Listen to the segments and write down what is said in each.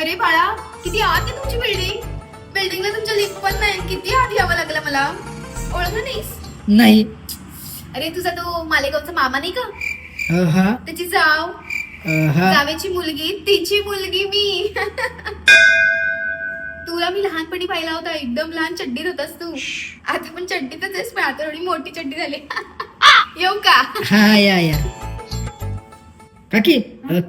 अरे बाळा किती आत आहे तुमची बिल्डिंग बिल्डिंगला तुमच्या लिफ्ट पण नाही. किती आत यावं लागलं मला? ओळखलं नाहीस? नाही. अरे तुझा तो मालेगावचा मामा नाही का? हा त्याची जाव. हा जावेची मुलगी तिची मुलगी मी. तुला मी लहानपणी पाहिला होता. एकदम लहान चड्डीत होतास तू. आता पण चड्डीतच आहेस पण आता थोडी मोठी चड्डी झाली. येऊ का? हा या या. काकी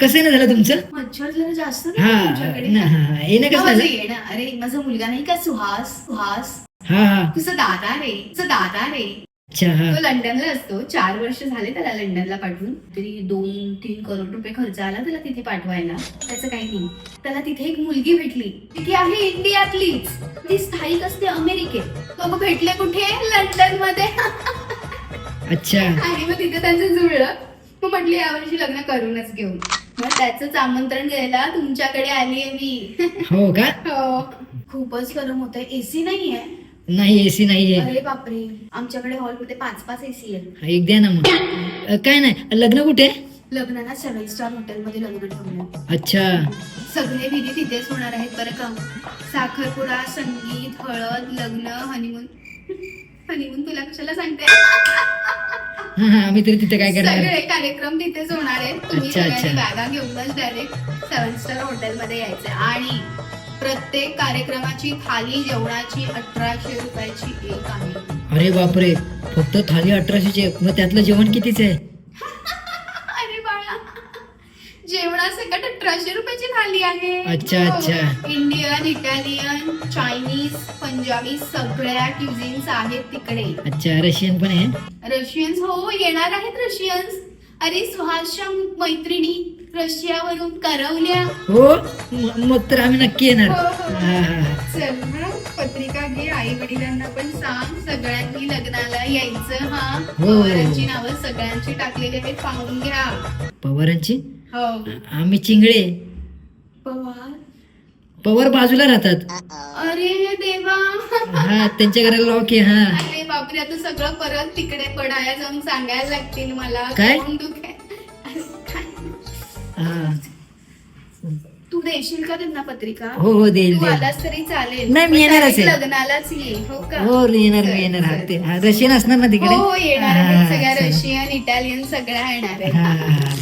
कसं नाही झालं तुमचं? मच्छर जरा जास्त हा नाही तुमच्याकडे? ना, हा हा. येणं कसं माझं झालं? येणं. अरे माझा मुलगा नाही का सुहास? सुहास? हा हा. तुझा दादा रे तुझा दादा रे. अच्छा हा. तो लंडनला असतो. चार वर्ष झाले त्याला लंडनला पाठवून. तरी दोन तीन करोड रुपये खर्च आला त्याला तिथे पाठवायला. त्याचं काही नाही. त्याला तिथे एक मुलगी भेटली. ती आहे इंडियातलीच. ती स्थायिक असते अमेरिकेत. तो मग भेटले कुठे? लंडनमध्ये अच्छा. आणि मग तिथे त्यांचं जुळलं. मग म्हटलं यावर्षी लग्न करूनच घेऊ मग त्याचंच आमंत्रण द्यायला तुमच्याकडे आलीये मी. हो का? हो. खूपच गरम होत एसी नाहीये? नाही एसी नाहीये. अरे बापरे. आमच्याकडे हॉलमध्ये पाच पाच एसी आहेत. हा, एक द्या ना मग. अ, काय नाही. लग्न कुठे? लग्नाला सेव्हन स्टार हॉटेलमध्ये लग्न ठेवलं अच्छा. सगळे विधी तिथेच होणार आहेत बरं का. साखरपुडा संगीत हळद लग्न हनीमून हनीमून तुला कशाला सांगते? आम्ही तरी तिथे काय करणार? सगळे कार्यक्रम तिथेच होणार आहेत. तुम्ही अच्छा, अच्छा. बॅगा घेऊनच डायरेक्ट सेव्हन स्टार हॉटेलमध्ये यायचे आणि प्रत्येक कार्यक्रमाची थाली जेवणाची अठराशे रुपयाची एक आहे. अरे बापरे फक्त थाली अठराशेची आहे. मग त्यातलं जेवण कितीच आहे अरे बाळा जेवणासकट अठराशे रुपयाची थाली आहे. अच्छा, हो. अच्छा. इंडियन इटालियन चायनीज पंजाबी सगळ्या क्युझिन्स आहेत तिकडे. अच्छा रशियन पण आहे रशियन्स हो येणार आहेत रशियन्स. अरे सुहासच्या मैत्रिणी रशियावरून करवल्या. हो? म- मग तर आम्ही नक्की येणार. हो, हो. हा हा चल पत्रिका घे आई वडिलांना पण सांग सगळ्यांनी लग्नाला यायचं हा. हो. पवारांची नावं सगळ्यांची टाकलेली आहेत पाहून घ्या. पवारांची? आम्ही चिंगळे. पवार. पवार बाजूला राहतात. अरे देवा. हा त्यांच्या घराला लॉक आहे हा. अरे बापरे आता सगळं परत तिकडे पडाया जाऊन सांगायला लागतील मला. काय? दुख? हा. तू देशील का त्यांना पत्रिका? हो हो देईल तू देईल. आलास तरी चालेल. नाही, मी पण येणारच direct आहे. लग्नालाच ये हो का? हो येणार मी येणार हा. ते हा, रशियन असणार ना तिकडे हो हो येणार हा, आहेत सगळ्या. रशियन इटालियन सगळ्या येणार आहेत. हा, हा, हा.